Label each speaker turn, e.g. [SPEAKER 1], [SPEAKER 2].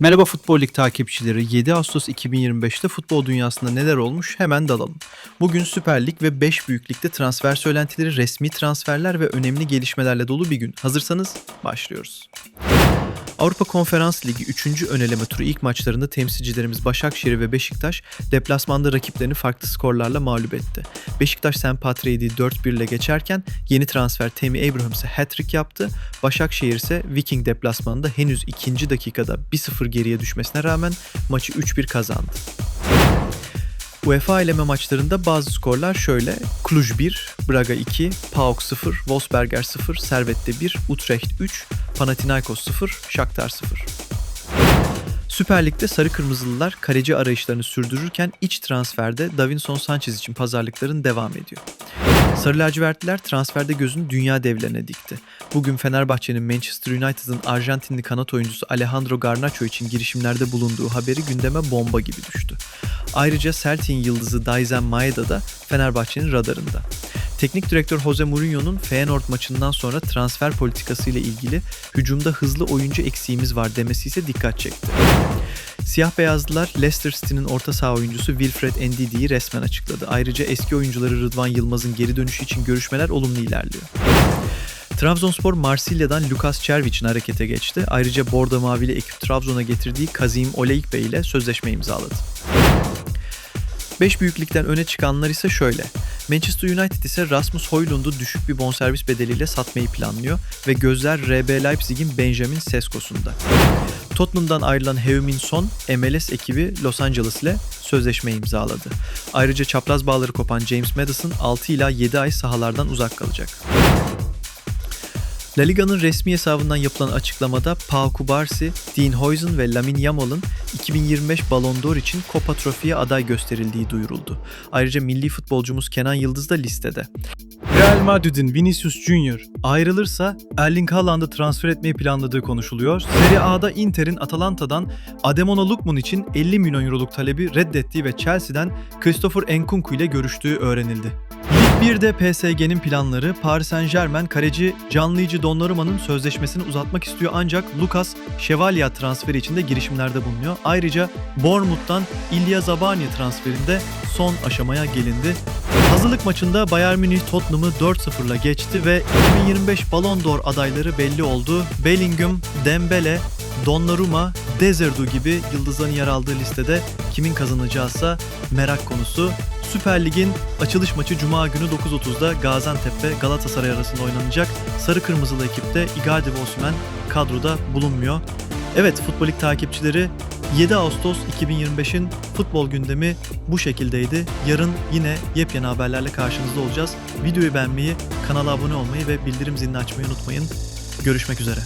[SPEAKER 1] Merhaba Futbol Lig takipçileri. 7 Ağustos 2025'te futbol dünyasında neler olmuş hemen dalalım. Bugün Süper Lig ve 5 büyük ligde transfer söylentileri, resmi transferler ve önemli gelişmelerle dolu bir gün. Hazırsanız başlıyoruz. Avrupa Konferans Ligi 3. öneleme turu ilk maçlarında temsilcilerimiz Başakşehir ve Beşiktaş deplasmanda rakiplerini farklı skorlarla mağlup etti. Beşiktaş St. Patrick'i 4-1 ile geçerken yeni transfer Tammy Abraham ise hat-trick yaptı. Başakşehir ise Viking deplasmanında henüz ikinci dakikada 1-0 geriye düşmesine rağmen maçı 3-1 kazandı. UEFA eleme maçlarında bazı skorlar şöyle. Cluj 1, Braga 2, PAOK 0, Wolfsberger 0, Servette 1, Utrecht 3, Panathinaikos 0, Shakhtar 0. Süper Lig'de Sarı Kırmızılılar kaleci arayışlarını sürdürürken iç transferde Davinson Sanchez için pazarlıkların devam ediyor. Sarı lacivertliler transferde gözünü dünya devlerine dikti. Bugün Fenerbahçe'nin Manchester United'ın Arjantinli kanat oyuncusu Alejandro Garnacho için girişimlerde bulunduğu haberi gündeme bomba gibi düştü. Ayrıca Celtic'in yıldızı Daizen Maeda da Fenerbahçe'nin radarında. Teknik direktör Jose Mourinho'nun Feyenoord maçından sonra transfer politikası ile ilgili hücumda hızlı oyuncu eksiğimiz var demesi ise dikkat çekti. Siyah beyazlılar Leicester City'nin orta saha oyuncusu Wilfred Ndidi'yi resmen açıkladı. Ayrıca eski oyuncuları Rıdvan Yılmaz'ın geri dönüşü için görüşmeler olumlu ilerliyor. Trabzonspor Marsilya'dan Lukas Çerviç'in harekete geçti. Ayrıca Bordo Mavili ekip Trabzon'a getirdiği Kazim Oleikbe ile sözleşme imzaladı. 5 büyüklükten öne çıkanlar ise şöyle. Manchester United ise Rasmus Højlund'u düşük bir bonservis bedeliyle satmayı planlıyor ve gözler RB Leipzig'in Benjamin Sesko'sunda. Tottenham'dan ayrılan Heung-min Son, MLS ekibi Los Angeles ile sözleşme imzaladı. Ayrıca çapraz bağları kopan James Madison 6 ila 7 ay sahalardan uzak kalacak. La Liga'nın resmi hesabından yapılan açıklamada Pau Kubarsi, Dean Huijsen ve Lamine Yamal'ın 2025 Ballon d'Or için Copa Trophy'ye aday gösterildiği duyuruldu. Ayrıca milli futbolcumuz Kenan Yıldız da listede.
[SPEAKER 2] Real Madrid'in Vinicius Junior ayrılırsa Erling Haaland'ı transfer etmeyi planladığı konuşuluyor. Serie A'da Inter'in Atalanta'dan Ademola Lookman için 50 milyon euroluk talebi reddettiği ve Chelsea'den Christopher Nkunku ile görüştüğü öğrenildi. Lig 1'de PSG'nin planları Paris Saint Germain kaleci Canlıcı Donnarumma'nın sözleşmesini uzatmak istiyor ancak Lucas Chevalier transferi için de girişimlerde bulunuyor. Ayrıca Bournemouth'tan Ilya Zabani transferinde son aşamaya gelindi. Hazırlık maçında Bayern Münih Tottenham'ı 4-0'la geçti ve 2025 Ballon d'Or adayları belli oldu. Bellingham, Dembele, Donnarumma, Dezerdu gibi yıldızların yer aldığı listede kimin kazanacağıysa merak konusu. Süper Lig'in açılış maçı Cuma günü 9.30'da Gaziantep ve Galatasaray arasında oynanacak. Sarı Kırmızılı ekipte Icardi ve Osimhen kadroda bulunmuyor. Evet Futbol Lig takipçileri 7 Ağustos 2025'in futbol gündemi bu şekildeydi. Yarın yine yepyeni haberlerle karşınızda olacağız. Videoyu beğenmeyi, kanala abone olmayı ve bildirim zilini açmayı unutmayın. Görüşmek üzere.